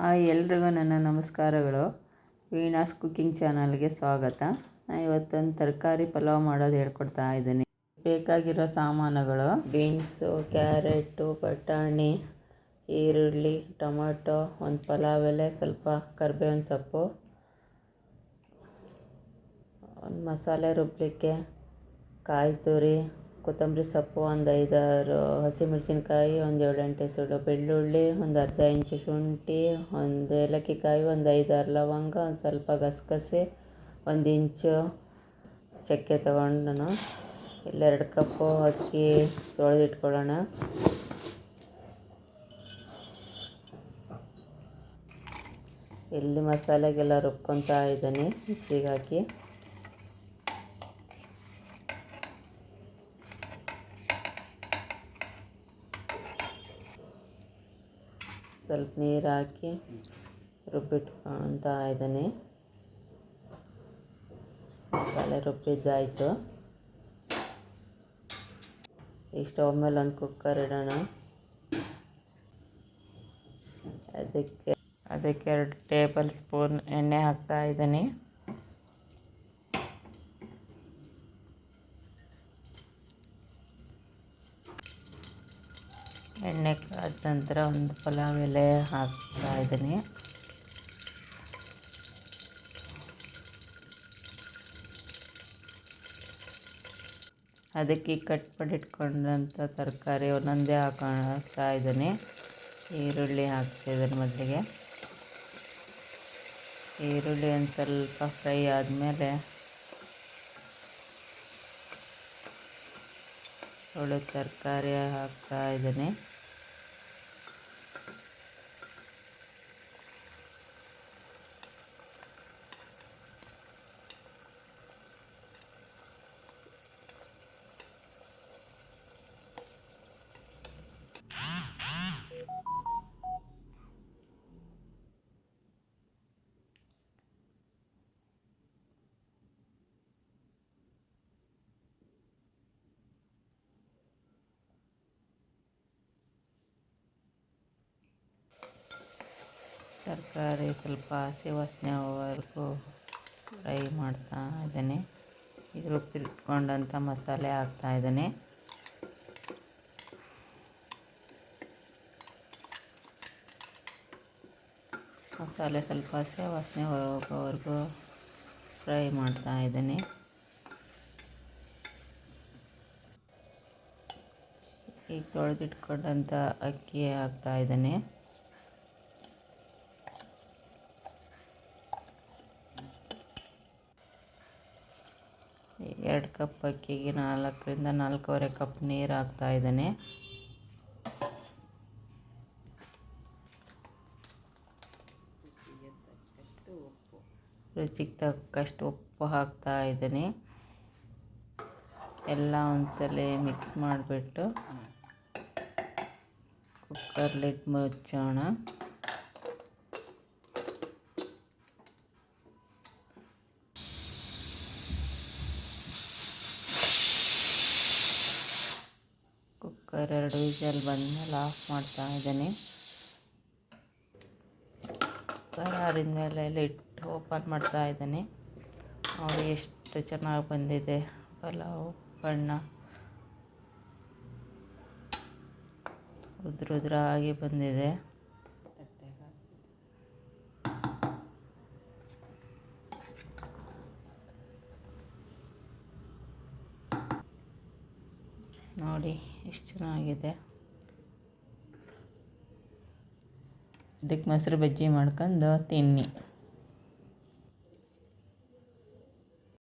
Hi ಎಲ್ರಿಗೂ ನನ್ನ ನಮಸ್ಕಾರಗಳು. ವೀಣಾಸ್ ಕುಕ್ಕಿಂಗ್ ಚಾನಲ್ಗೆ ಸ್ವಾಗತ. ನಾನು ಇವತ್ತೊಂದು ತರಕಾರಿ ಪಲಾವ್ ಮಾಡೋದು ಹೇಳ್ಕೊಡ್ತಾ ಇದ್ದೀನಿ. ಬೇಕಾಗಿರೋ ಸಾಮಾನುಗಳು, ಬೀನ್ಸು, ಕ್ಯಾರೆಟು, ಬಟಾಣಿ, ಈರುಳ್ಳಿ, ಟೊಮೊಟೊ, ಒಂದು ಪಲಾವ್ ಎಲೆ, ಸ್ವಲ್ಪ ಕರ್ಬೇವಿನ ಸೊಪ್ಪು, ಒಂದು ಮಸಾಲೆ ರುಬ್ಬಲಿಕ್ಕೆ ಕಾಯಿ ತುರಿ ಕೊತ್ತಂಬರಿ ಸೊಪ್ಪು, ಒಂದು ಐದಾರು ಹಸಿಮೆಣಸಿನ್ಕಾಯಿ, ಒಂದು ಏಳೆಂಟು ಸುಡು ಬೆಳ್ಳುಳ್ಳಿ, ಒಂದು ಅರ್ಧ ಇಂಚು ಶುಂಠಿ, ಒಂದು ಏಲಕ್ಕಿಕಾಯಿ, ಒಂದು ಐದಾರು ಲವಂಗ, ಒಂದು ಸ್ವಲ್ಪ ಗಸಗಸೆ, ಒಂದು ಇಂಚು ಚಕ್ಕೆ ತಗೊಂಡು ಇಲ್ಲೆರಡು ಕಪ್ಪು ಅಕ್ಕಿ ತೊಳೆದಿಟ್ಕೊಳ್ಳೋಣ. ಇಲ್ಲಿ ಮಸಾಲೆಗೆಲ್ಲ ರುಬ್ಕೊತಾ ಇದ್ದೀನಿ, ಮಿಕ್ಸಿಗೆ ಹಾಕಿ. ಸ್ವಲ್ಪ ನೀರು ಹಾಕಿ ರುಬ್ಬಿಟ್ಕೊತಾ ಇದ್ದೀನಿ. ಮಸಾಲೆ ರುಬ್ಬಿದ್ದಾಯಿತು. ಈ ಸ್ಟವ್ ಮೇಲೆ ಒಂದು ಕುಕ್ಕರ್ ಇಡೋಣ. ಅದಕ್ಕೆ ಅದಕ್ಕೆ ಎರಡು ಟೇಬಲ್ ಸ್ಪೂನ್ ಎಣ್ಣೆ ಹಾಕ್ತಾ ಇದ್ದೀನಿ. ಎಣ್ಣೆ ಕಾದ ನಂತರ ಒಂದು ಪಲಾವ್ ಎಲೆ ಹಾಕ್ತಾ ಇದ್ದೀನಿ. ಅದಕ್ಕೆ ಕಟ್ ಮಾಡಿಟ್ಕೊಂಡಂಥ ತರಕಾರಿ ಒಂದೊಂದೇ ಹಾಕ್ತಾ ಇದ್ದೀನಿ. ಈರುಳ್ಳಿ ಹಾಕ್ತಿದ್ದೀನಿ ಮೊದಲಿಗೆ. ಈರುಳ್ಳಿ ಒಂದು ಸ್ವಲ್ಪ ಫ್ರೈ ಆದಮೇಲೆ ಒಳ್ಳೆ ತರಕಾರಿ ಹಾಕ್ತಾ ಇದ್ದೀನಿ. ತರಕಾರಿ ಸ್ವಲ್ಪ ಹಸಿ ವಾಸನೆ ಹೋಗೋವರೆಗೂ ಫ್ರೈ ಮಾಡ್ತಾ ಇದ್ದೇನೆ. ಇದು ರುಬ್ಬಿಟ್ಕೊಂಡಂಥ ಮಸಾಲೆ ಹಾಕ್ತಾ ಇದ್ದೇನೆ. ಮಸಾಲೆ ಸ್ವಲ್ಪ ಹಸಿ ವಾಸನೆ ಹೋಗೋವರೆಗೂ ಫ್ರೈ ಮಾಡ್ತಾ ಇದ್ದೇನೆ. ಈಗ ತೊಳೆದಿಟ್ಕೊಂಡಂಥ ಅಕ್ಕಿ ಹಾಕ್ತಾ ಇದ್ದೀನಿ. ಎರಡು ಕಪ್ ಅಕ್ಕಿಗೆ ನಾಲ್ಕರಿಂದ ನಾಲ್ಕೂವರೆ ಕಪ್ ನೀರು ಹಾಕ್ತಾ ಇದ್ದೇನೆ. ರುಚಿಗೆ ತಕ್ಕಷ್ಟು ಉಪ್ಪು ಹಾಕ್ತಾ ಇದ್ದೀನಿ. ಎಲ್ಲ ಒಂದ್ಸಲ ಮಿಕ್ಸ್ ಮಾಡಿಬಿಟ್ಟು ಕುಕ್ಕರ್ ಲಿಡ್ ಮುಚ್ಚೋಣ. ಕುಕ್ಕರ್ ಎರಡು ವಿಷಲ್ ಬಂದಮೇಲೆ ಆಫ್ ಮಾಡ್ತಾ ಇದ್ದೀನಿ. ಕುಕ್ಕರ್ ಆರಿದ ಮೇಲೆ ಇಟ್ಟು ಓಪನ್ ಮಾಡ್ತಾ ಇದ್ದೀನಿ. ನೋಡಿ ಎಷ್ಟು ಚೆನ್ನಾಗಿ ಬಂದಿದೆ ಪಲಾವ್, ಬಣ್ಣ. ಉದ್ರ ಉದ್ರ ಆಗಿ ಬಂದಿದೆ. ನೋಡಿ ಎಷ್ಟು ಚೆನ್ನಾಗಿದೆ. ಅದಕ್ಕೆ ಮೊಸರು ಬಜ್ಜಿ ಮಾಡ್ಕೊಂಡು ತಿನ್ನಿ.